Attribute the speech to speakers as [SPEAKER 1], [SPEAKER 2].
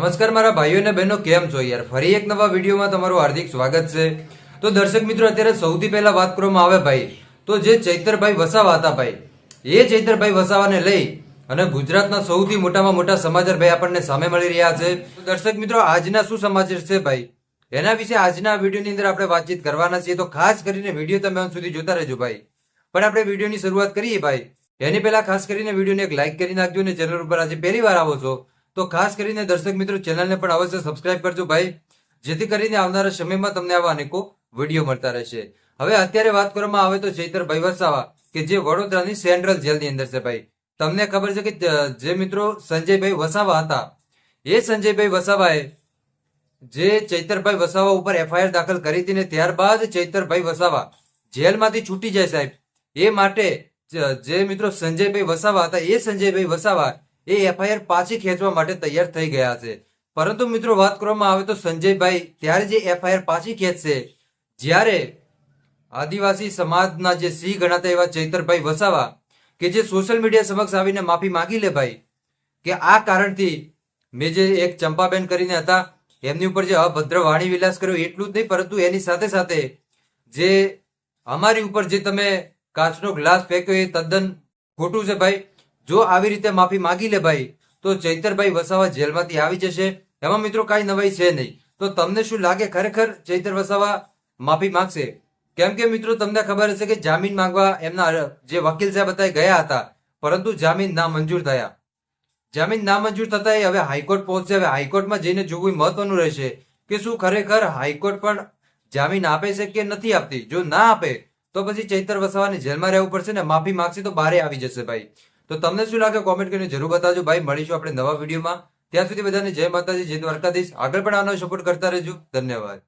[SPEAKER 1] નમસ્કાર મારા ભાઈઓ અને બહેનો, કેમ છો યાર? ફરી એક નવા વિડીયોમાં તમારું હાર્દિક સ્વાગત છે. તો દર્શક મિત્રો, અત્યારે સૌથી પહેલા વાત કરવામાં આવે ભાઈ, તો જે ચૈતરભાઈ વસાવા હતા ભાઈ, એ ચૈતરભાઈ વસાવાને લઈ અને ગુજરાતના સૌથી મોટામાં મોટા સમાચાર ભાઈ આપણને સામે મળી રહ્યા છે. દર્શક મિત્રો, આજના શું સમાચાર છે ભાઈ? એના વિશે આજના વિડીયોની અંદર આપણે વાતચીત કરવાના છીએ. તો ખાસ કરીને વીડિયો તમે અંત સુધી જોતા રહેજો ભાઈ. પણ આપણે વિડીયોની શરૂઆત કરીએ ભાઈ. એની પહેલા ખાસ કરીને વિડીયોને એક લાઈક કરી નાખજો અને ચેનલ ઉપર આજે પહેલી વાર આવો છો. તો ખાસ કરીને દર્શક મિત્રો, ચેનલને પણ અવશ્ય સબસ્ક્રાઇબ કરજો ભાઈ. જેથી કરીને આવનારા સમયમાં તમને આવા અનેકો વીડિયો મળતા રહેશે. હવે અત્યારે વાત કરવામાં આવે તો ચૈતરભાઈ વસાવા કે જે વડોદરાની સેન્ટ્રલ જેલની અંદર છે ભાઈ. તમને ખબર છે કે જે મિત્રો સંજયભાઈ વસાવા હતા, એ સંજયભાઈ વસાવાએ જે ચૈતરભાઈ વસાવા ઉપર એફઆઈઆર દાખલ કરી હતી ને ત્યારબાદ ચૈતરભાઈ વસાવા જેલમાંથી છૂટી જાય સાહેબ. એ માટે જે મિત્રો સંજયભાઈ વસાવા હતા, એ સંજયભાઈ વસાવા એ એફઆઈઆર પાછી ખેંચવા માટે તૈયાર થઈ ગયા છે. પરંતુ મિત્રો વાત કરવામાં આવે તો સંજયભાઈ, ત્યારે જે એફઆઈઆર પાછી ખેંચશે, જ્યારે આદિવાસી સમાજના જે સિંહ ગણાતા એવા ચૈતરભાઈ વસાવા કે જે સોશિયલ મીડિયા સમક્ષ આવીને માફી માંગી લે ભાઈ, કે આ કારણથી મેં જે એક ચંપાબેન કરીને હતા, એમની ઉપર જે અભદ્ર વાણી વિલાસ કર્યો, એટલું જ નહીં, પરંતુ એની સાથે સાથે જે અમારી ઉપર જે તમે કાચનો ગ્લાસ ફેંક્યો એ તદ્દન ખોટું છે ભાઈ. જો આવી રીતે માફી માંગી લે ભાઈ, તો ચૈતરભાઈ વસાવા જેલમાંથી આવી જશે. એમાં મિત્રો કાંઈ નવાઈ છે નહીં. તો તમને શું લાગે ખરેખર ચૈતર વસાવા માફી માંગશે? કેમ કે મિત્રો તમને ખબર હશે કે જામીન માંગવા એમના જે વકીલ સાહેબ હતા ગયા હતા, પરંતુ જામીન ના મંજૂર થયા. જામીન નામંજૂર થતા એ હવે હાઈકોર્ટ પહોંચશે. હવે હાઈકોર્ટમાં જઈને જોવું મહત્વનું રહેશે કે શું ખરેખર હાઈકોર્ટ પણ જામીન આપે છે કે નથી આપતી? જો ના આપે, તો પછી ચૈતર વસાવાને જેલમાં રહેવું પડશે ને માફી માંગશે તો બારે આવી જશે ભાઈ. તો તમને શું લાગે? કોમેન્ટ કરીને જરૂર બતાવજો. ભાઈ, મળીશું આપણે નવા વિડીયોમાં. ત્યાં સુધી બધાને જય માતાજી, જય દ્વારકાધીશ. આગળ પણ આનો સપોર્ટ કરતા રહેજો. ધન્યવાદ.